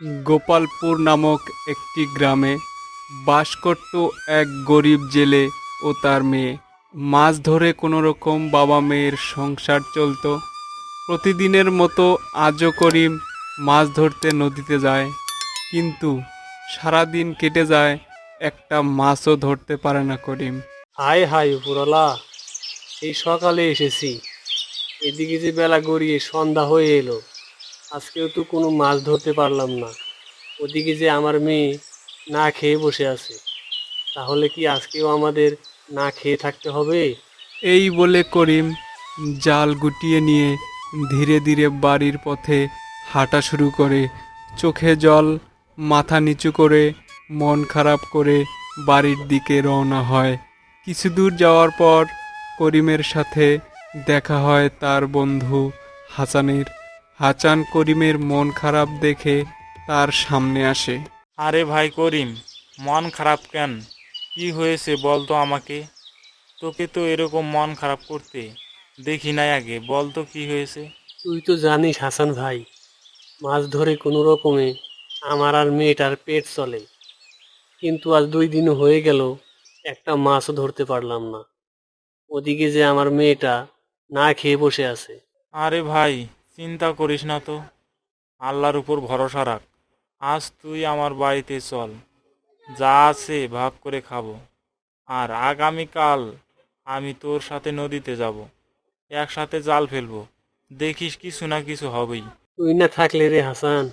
গোপালপুর নামক একটি গ্রামে বাস করত এক গরিব জেলে ও তার মেয়ে। মাছ ধরে কোনো রকম বাবা মেয়ের সংসার চলতো। প্রতিদিনের মতো আজও করিম মাছ ধরতে নদীতে যায়, কিন্তু সারাদিন কেটে যায়, একটা মাছও ধরতে পারে না করিম। হাই হাই উপরলা এই সকালে এসেছি। এদিকে যে বেলা গড়িয়ে সন্ধ্যা হয়ে এলো আজকেও তো কোনো মাছ ধরতে পারলাম না। ওদিকে যে আমার মেয়ে না খেয়ে বসে আছে, তাহলে কি আজকেও আমাদের না খেয়ে থাকতে হবে? এই বলে করিম জাল গুটিয়ে নিয়ে ধীরে ধীরে বাড়ির পথে হাঁটা শুরু করে। চোখে জল, মাথা নিচু করে, মন খারাপ করে বাড়ির দিকে রওনা হয়। কিছু দূর যাওয়ার পর করিমের সাথে দেখা হয় তার বন্ধু হাসানের। হাসান করিমের মন খারাপ দেখে তার সামনে আসে। আরে ভাই করিম মন খারাপ কেন? কি হয়েছে বল তো আমাকে? তোকে তো এরকম মন খারাপ করতে দেখি নাই আগে বল তো কি হয়েছে? তুই তো জানিস হাসান ভাই মাছ ধরে কোনো রকমে আমার আর মেয়েটার পেট চলে। কিন্তু আজ দুই দিন হয়ে গেল একটা মাছও ধরতে পারলাম না। ওদিকে যে আমার মেয়েটা না খেয়ে বসে আছে। আরে ভাই চিন্তা করিস না তো। আল্লাহর উপর ভরসা রাখ। আজ তুই আমার বাড়িতে চল। যা আছে ভাগ করে খাব। আর আগামীকাল আমি তোর সাথে নদীতে যাব। একসাথে জাল ফেলব। দেখিস কিছু না কিছু হবেই। তুই না থাকলে রে হাসান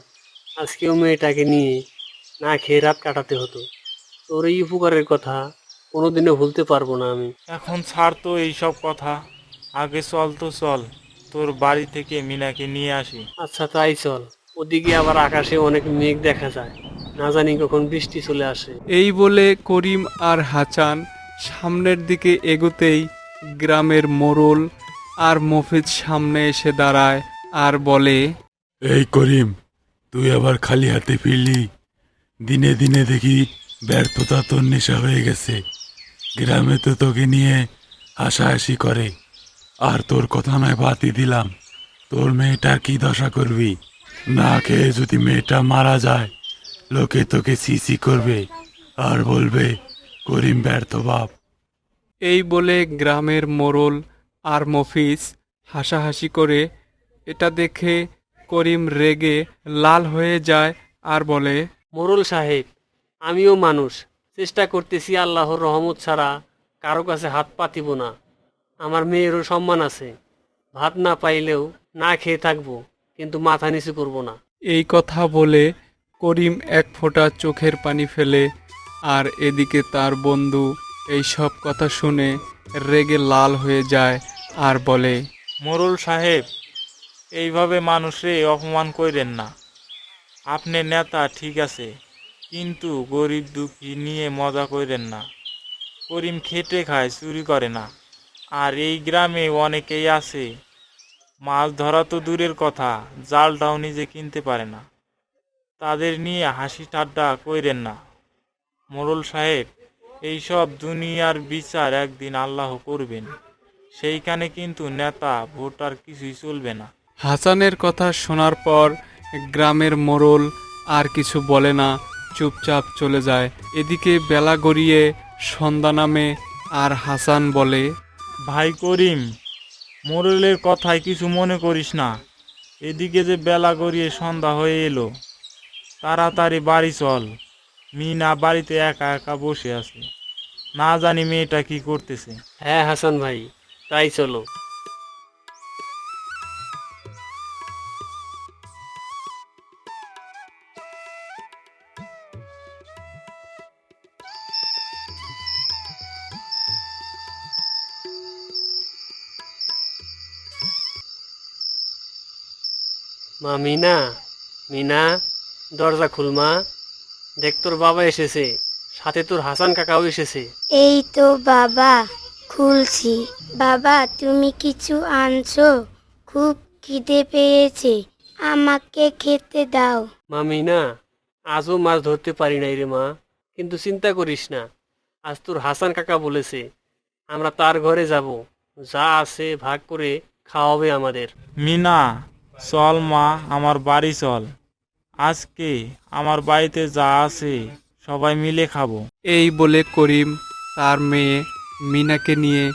আজকেও মেয়েটাকে নিয়ে না খেয়ে রাত কাটাতে হতো। তোর এই উপকারের কথা কোনোদিনও ভুলতে পারব না আমি। এখন ছাড় তো এইসব কথা। আগে চল তো চল। তোর বাড়ি থেকে মিনাকে নিয়ে আসি। আচ্ছা তাই চল। ওদিকে আবার আকাশে অনেক মেঘ দেখা যায়। না জানি কখন বৃষ্টি চলে আসে। এই বলে করিম আর হাসান সামনের দিকে এগোতেই গ্রামের মোড়ল আর মফিজ সামনে এসে দাঁড়ায় আর বলে এই করিম তুই আবার খালি হাতে ফিরলি। দিনে দিনে দেখি ব্যর্থতা তোর নেশা হয়ে গেছে। গ্রামে তো তোকে নিয়ে হাসাহাসি করে। আর তোর কথা নয় বাতি দিলাম। তোর মেয়েটার কি দশা করবি? না খেয়ে যদি মেয়েটা মারা যায় লোকে তোকে সিসি করবে আর বলবে করিম ব্যর্থ বাপ। এই বলে গ্রামের মোরল আর মফিজ হাসাহাসি করে এটা দেখে করিম রেগে লাল হয়ে যায় আর বলে মোরল সাহেব আমিও মানুষ। চেষ্টা করতেছি আল্লাহর রহমত ছাড়া কারও কাছে হাত পাতিব না। আমার মেয়েরও সম্মান আছে। ভাত না পাইলেও না খেয়ে থাকব কিন্তু মাথা নিচু করব না। এই কথা বলে করিম এক ফোঁটা চোখের পানি ফেলে আর এদিকে তার বন্ধু এই সব কথা শুনে রেগে লাল হয়ে যায় আর বলে মোরল সাহেব এইভাবে মানুষে অপমান কইরেন না। আপনি নেতা ঠিক আছে কিন্তু গরিব দুঃখী নিয়ে মজা কইরেন না। করিম খেটে খায় চুরি করে না। আর এই গ্রামে অনেকেই আছে। মাছ ধরা তো দূরের কথা, জালটাও নিজে কিনতে পারে না। তাদের নিয়ে হাসি ঠাট্টা কইরেন না। মোরল সাহেব এইসব দুনিয়ার বিচার একদিন আল্লাহ করবেন। সেইখানে কিন্তু নেতা, ভোটার কিছুই চলবে না। হাসানের কথা শোনার পর গ্রামের মোড়ল আর কিছু বলে না, চুপচাপ চলে যায়। এদিকে বেলা গড়িয়ে সন্ধ্যা নামে আর হাসান বলে ভাই করিম, মোরলের কথায় কিছু মনে করিস না। এদিকে যে বেলা গড়িয়ে সন্ধ্যা হয়ে এলো, তাড়াতাড়ি বাড়ি চল। মিনা বাড়িতে একা একা বসে আছে। না জানি মেয়েটা কি করতেছে। হ্যাঁ হাসান ভাই, তাই চলো। মা মিনা মিনা দরজা খুল মা। দেখ তোর বাবা এসেছে সাথে তোর হাসান কাকাও এসেছে। এই তো বাবা খুলছি। বাবা তুমি কিছু আনছো? খুব খিদে পেয়েছে আমাকে খেতে দাও। মামি না আজও মাছ ধরতে পারি নাই রে মা কিন্তু চিন্তা করিস না। আজ তোর হাসান কাকা বলেছে আমরা তার ঘরে যাব যা আছে ভাগ করে খাওয়াবে আমাদের। মিনা চল মা আমার বাড়ি চল। আজকে আমার বাড়িতে যা আছে সবাই মিলে খাব। এই বলে করিম তার মেয়ে মিনাকে নিয়ে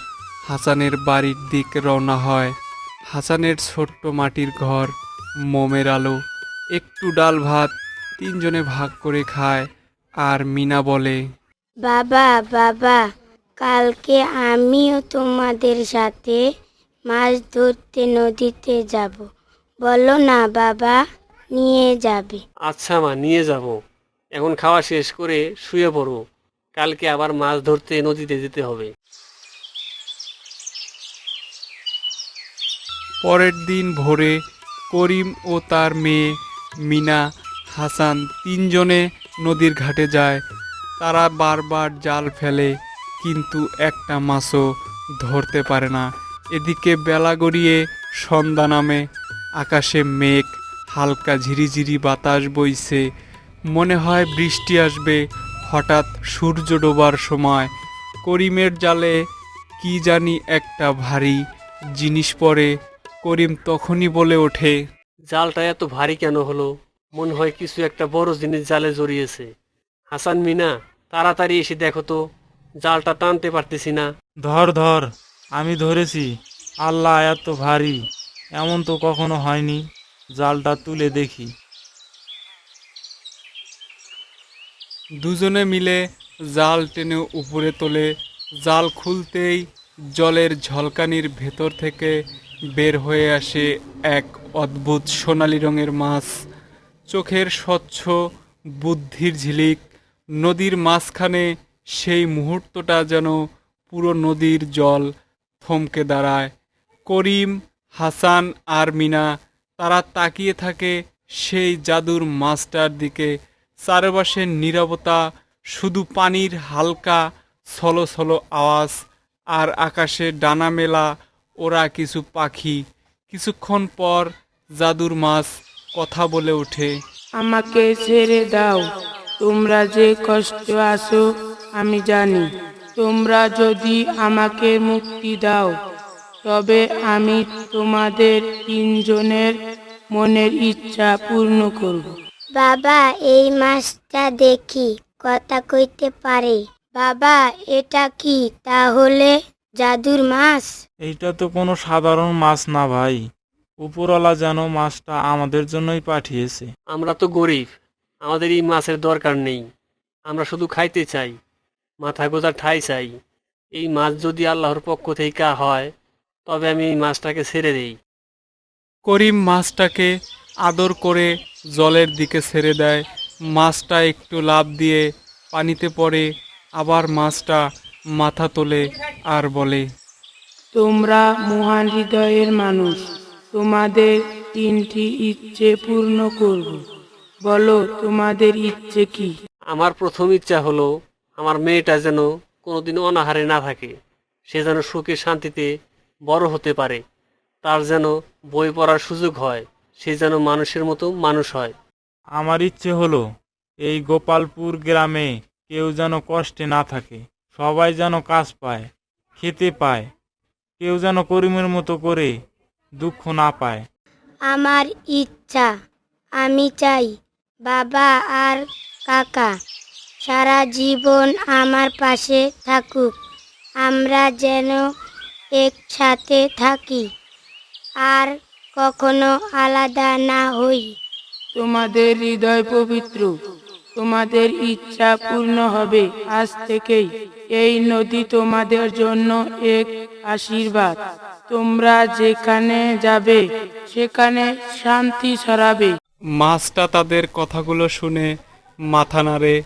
হাসানের বাড়ির দিক রওনা হয়। হাসানের ছোট্ট মাটির ঘর মোমের আলো একটু ডাল ভাত তিনজনে ভাগ করে খায় আর মিনা বলে বাবা বাবা কালকে আমিও তোমাদের সাথে মাছ ধরতে নদীতে যাব। বলো না বাবা নিয়ে যাবে। আচ্ছা মা নিয়ে যাব। এখন খাওয়া শেষ করে শুয়ে পড়ো। কালকে আবার মাছ ধরতে নদীতে যেতে হবে। পরের দিন ভোরে করিম ও তার মেয়ে মিনা হাসান তিনজনে নদীর ঘাটে যায়। তারা বারবার জাল ফেলে কিন্তু একটা মাছও ধরতে পারে না। এদিকে বেলা গড়িয়ে সন্ধ্যা নামে আকাশে মেঘ হালকা ঝিরিঝিরি বাতাস বইছে। মনে হয় বৃষ্টি আসবে হঠাৎ সূর্য ডোবার সময়। করিমের জালে কি জানি একটা ভারী জিনিস পড়ে করিম তখনই বলে ওঠে জালটা এত ভারী কেন হলো? মনে হয় কিছু একটা বড় জিনিস জালে জড়িয়েছে। হাসান মিনা তাড়াতাড়ি এসে দেখো তো জালটা টানতে পারতেছি না। ধর ধর আমি ধরেছি। আল্লাহ এত ভারী। এমন তো কখনো হয়নি, জালটা তুলে দেখি। দুজনে মিলে জাল টেনে উপরে তোলে, জাল খুলতেই জলের ঝলকানির ভেতর থেকে বের হয়ে আসে এক অদ্ভুত সোনালি রঙের মাছ। চোখের স্বচ্ছ বুদ্ধির ঝিলিক, নদীর মাঝখানে সেই মুহূর্তটা যেন পুরো নদীর জল থমকে দাঁড়ায়। করিম হাসান আর মিনা, তারা তাকিয়ে থাকে সেই জাদুর মাছটার দিকে। চারপাশের নীরবতা, শুধু পানির হালকা ছলো ছলো আওয়াজ, আর আকাশে ডানা মেলা ওরা কিছু পাখি। কিছুক্ষণ পর জাদুর মাছ কথা বলে ওঠে। আমাকে ছেড়ে দাও, তোমরা যে কষ্ট আছো আমি জানি। তোমরা যদি আমাকে মুক্তি দাও তবে আমি তোমাদের তিনজনের মনের ইচ্ছা পূর্ণ করব। বাবা এই মাছটা দেখি কথা কইতে পারে। বাবা এটা কি তাহলে জাদুর মাছ? এইটা তো কোনো সাধারণ মাছ না ভাই। উপরওয়ালা যেন মাছটা আমাদের জন্যই পাঠিয়েছে। আমরা তো গরিব আমাদের এই মাছের দরকার নেই। আমরা শুধু খাইতে চাই মাথা গোজা ঠাই চাই। এই মাছ যদি আল্লাহর পক্ষ থেকে হয় তবে আমি এই মাছটাকে ছেড়ে দেই। করিম মাছটাকে আদর করে জলের দিকে ছেড়ে দেয়। মাছটা একটু লাভ দিয়ে পানিতে পড়ে আবার মাছটা মাথা তোলে আর বলে তোমরা মহান হৃদয়ের মানুষ তোমাদের তিনটি ইচ্ছে পূর্ণ করব। বলো তোমাদের ইচ্ছে কি? আমার প্রথম ইচ্ছা হলো আমার মেয়েটা যেন কোনোদিন অনাহারে না থাকে। সে যেন সুখে শান্তিতে বড় হতে পারে। তার যেন বই পড়ার সুযোগ হয় সে যেন মানুষের মতো মানুষ হয়। আমার ইচ্ছে হলো এই গোপালপুর গ্রামে কেউ যেন কষ্টে না থাকে সবাই যেন কাজ পায় খেতে পায় কেউ যেন করিমের মতো করে দুঃখ না পায়। আমার ইচ্ছা আমি চাই বাবা আর কাকা সারা জীবন আমার পাশে থাকুক আমরা যেন একসাথে থাকি। আর কখনো আলাদা না হই। তোমাদের হৃদয় পবিত্র তোমাদের ইচ্ছা পূর্ণ হবে আজ থেকেই। এই নদী তোমাদের জন্য এক আশীর্বাদ। তোমরা যেখানে যাবে সেখানে শান্তি ছড়াবে। মাছটা তাদের কথাগুলো শুনে মাথা নাড়ে।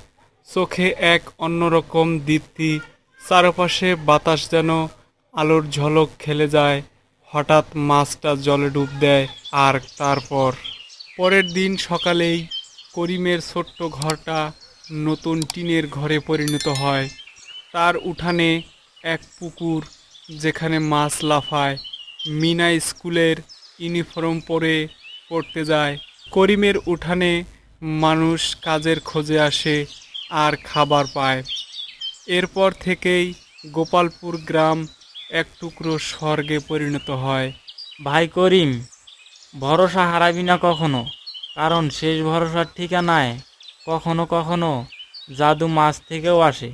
চোখে এক অন্যরকম দীপ্তি চারপাশে বাতাস যেন আলোর ঝলক খেলে যায়, হঠাৎ মাছটা জলে ডুব দেয়, আর তারপর? পরের দিন সকালেই করিমের ছোট্ট ঘরটা নতুন টিনের ঘরে পরিণত হয়। তার উঠানে এক পুকুর যেখানে মাছ লাফায়, মিনা স্কুলের ইউনিফর্ম পরে পড়তে যায়। করিমের উঠানে মানুষ কাজের খোঁজে আসে আর খাবার পায়। এরপর থেকেই গোপালপুর গ্রাম এক টুকরো স্বর্গে পরিণত হয়। ভাই করিম, ভরসা হারাবি না কখনো, কারণ শেষ ভরসার ঠিকানায় কখনো কখনো জাদু মাছ থেকেও আসে।